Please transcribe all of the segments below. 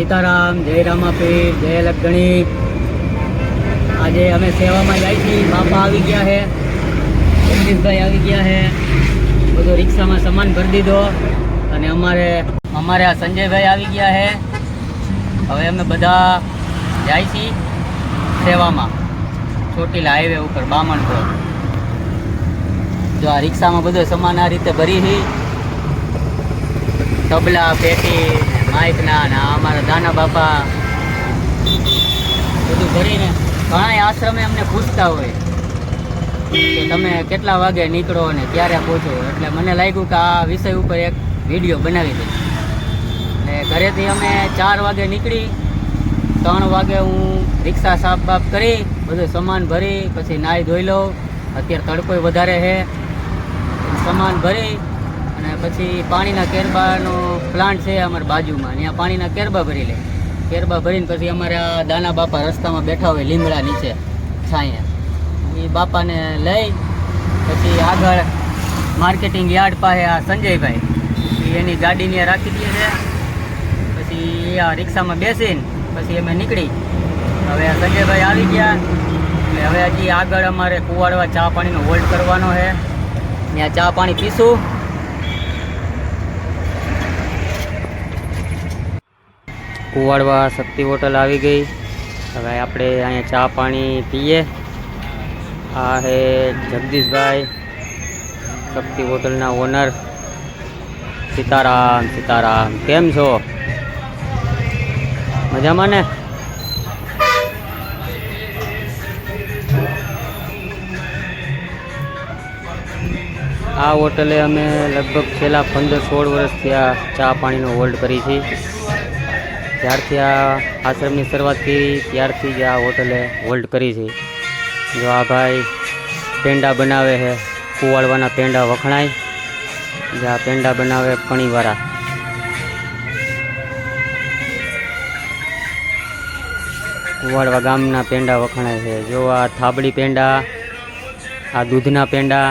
સીતારામ, જય રામાપીર, જય લગણી આજે અમે સેવામાં જાય છીએ. બાપા આવી ગયા છે. જગદીશભાઈ આવી ગયા છે. બધો રિક્ષામાં સામાન ભરી દીધો. અને અમારે અમારે આ સંજયભાઈ આવી ગયા છે. હવે અમે બધા જાય છીએ સેવામાં. ચોટીલા હાઈવે ઉપર, બામણપુર. જો આ રિક્ષામાં બધો સામાન આ રીતે ભરી છે. તબલા, પેટી માઇકના ને અમારા દાના બાપા બધું ભરીને ઘણા આશ્રમે અમને પૂછતા હોય કે તમે કેટલા વાગે નીકળો અને ક્યારે પહોંચો. એટલે મને લાગ્યું કે આ વિષય ઉપર એક વીડિયો બનાવી દઈશ. એટલે ઘરેથી અમે ચાર વાગે નીકળી, ત્રણ વાગે હું રિક્ષા સાફ બાફ કરી, બધું સામાન ભરી, પછી નાહી ધોઈ લઉં. અત્યારે તડકોય વધારે છે. સામાન ભરી અને પછી પાણીના કેરબાનો પ્લાન્ટ છે અમારી બાજુમાં. ત્યાં પાણીના કેરબા ભરી લે. કેરબા ભરીને પછી અમારે આ દાના બાપા રસ્તામાં બેઠા હોય લીમડા નીચે છાંયે. એ બાપાને લઈ પછી આગળ માર્કેટિંગ યાર્ડ પાસે આ સંજયભાઈ. એની ગાડીને રાખી દે છે. પછી આ રિક્ષામાં બેસીને પછી અમે નીકળી. હવે આ સંજયભાઈ આવી ગયા. એટલે હવે હજી આગળ અમારે કુવાડવા ચા પાણીનો હોલ્ડ કરવાનો છે. ત્યાં ચા પાણી પીશું. કુવાડવા શક્તિ હોટલ આવી ગઈ. હવે આપણે અહીંયા ચા પાણી પીએ. આ હે જગદીશભાઈ શક્તિ હોટલના ઓનર. સીતારામ સીતારામ, કેમ છો? મજામાં ને? આ હોટલે અમે લગભગ છેલ્લા પંદર સોળ વર્ષથી આ ચા પાણીનો હોલ્ડ કરી છે. જ્યારથી આ આશ્રમની શરૂઆત કરી ત્યારથી જ આ હોટલે હોલ્ડ કરી છે. જો આ ભાઈ પેંડા બનાવે છે કુવાડવાના પેંડા વખણાય, જે આ પેંડા બનાવે કણીવાળા કુવાડવા ગામના પેંડા વખણાય છે. જો આ થાબડી પેંડા, આ દૂધના પેંડા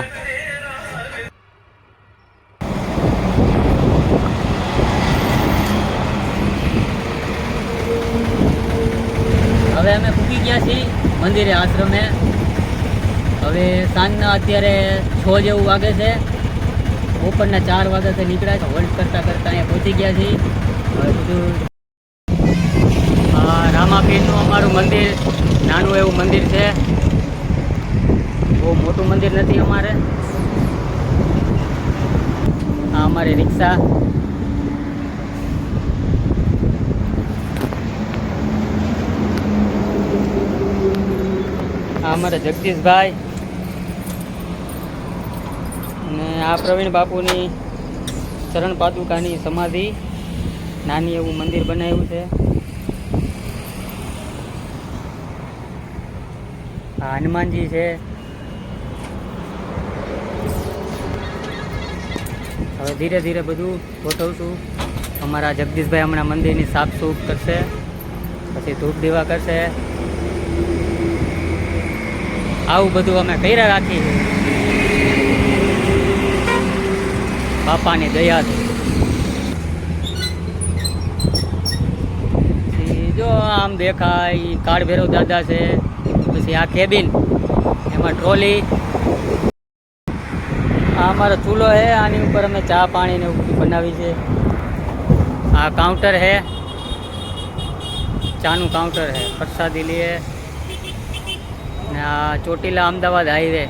હવે અમે પૂકી ગયા છીએ મંદિરે આશ્રમે. હવે સાંજના અત્યારે છ જેવું વાગે છે. બપોરના ચાર વાગ્યાથી નીકળ્યા છે હોલ્ડ કરતાં કરતાં અહીંયા પહોંચી ગયા છીએ. હવે બધું રામાપીરનું અમારું મંદિર, નાનું એવું મંદિર છે. બહુ મોટું મંદિર નથી અમારે. આ અમારી રિક્ષા. અમારા જગદીશભાઈ અને આ પ્રવીણ બાપુની ચરણ પાદુકાની સમાધિ. નાની એવું મંદિર બનાવ્યું છે. આ હનુમાનજી છે. હવે ધીરે ધીરે બધું ગોઠવશું. અમારા જગદીશભાઈ હમણાં મંદિરની સાફ સૂફ કરશે. પછી ધૂપ દીવા કરશે. આવું બધું અમે કર્યા રાખી બાપાની દયાથી. જો આમ દેખાય કાળ ભૈરવ દાદા છે, પછી આ કેબિન એમાં ટ્રોલી આ અમારો ચૂલો છે, આની ઉપર અમે ચા પાણીને બધું બનાવી છે આ કાઉન્ટર છે. ચાનું કાઉન્ટર છે, પ્રસાદી લઈએ આ ચોટીલા અમદાવાદ હાઈવે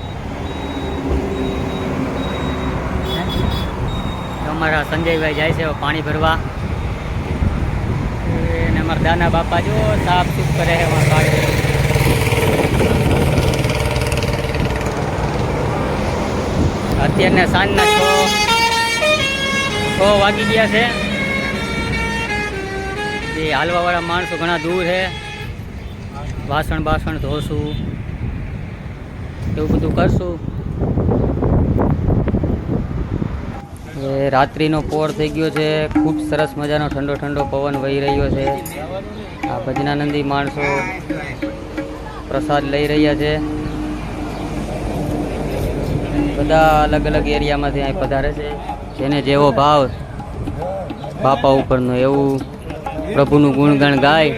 અમારા સંજયભાઈ જાય છે પાણી ભરવા. અને અમારા દાના બાપા જો સાફ સૂફ કરે છે અમારા અત્યારના સાંજના છ છ વાગી ગયા છે. એ હાલવાવાળા માણસો ઘણા દૂર છે. વાસણ બાસણ ધોશું. એવું બધું કરશું? રાત્રિનો પોર થઈ ગયો છે. ખૂબ સરસ મજાનો ઠંડો ઠંડો પવન વહી રહ્યો છે. આ ભજનાનંદી માણસો પ્રસાદ લઈ રહ્યા છે. બધા અલગ અલગ એરિયામાંથી અહીં પધારે છે. જેને જેવો ભાવ, બાપા ઉપરનો એવું પ્રભુનું ગુણગાન ગાય.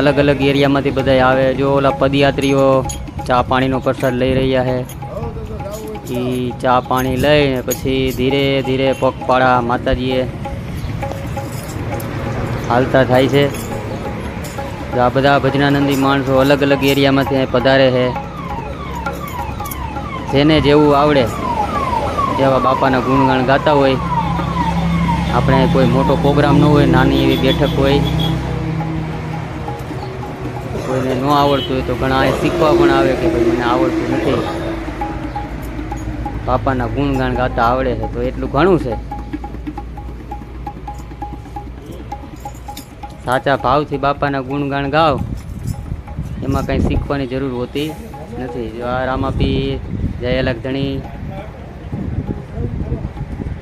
અલગ અલગ એરિયામાંથી બધા આવે. જો ઓલા પદયાત્રીઓ ચા પાણીનો પ્રસાદ લઈ રહ્યા છે એ ચા પાણી લઈને પછી ધીરે ધીરે પગપાળા માતાજીએ હાલતા થાય છે. આ બધા ભજનાનંદી માણસો અલગ અલગ એરિયામાંથી પધારે છે. જેને જેવું આવડે જેવા બાપાના ગુણગાન ગાતા હોય. આપણે કોઈ મોટો પ્રોગ્રામ ન હોય, નાની એવી બેઠક હોય. કોઈને ન આવડતું હોય તો ઘણા એ શીખવા પણ આવે કે ભાઈ મને આવડતું નથી. બાપાના ગુણગાન ગાતા આવડે છે, તો એટલું ઘણું છે. સાચા ભાવથી બાપાના ગુણગાન ગાવ એમાં કંઈ શીખવાની જરૂર હોતી નથી. જો આ રામાપી જય અલગ ધણી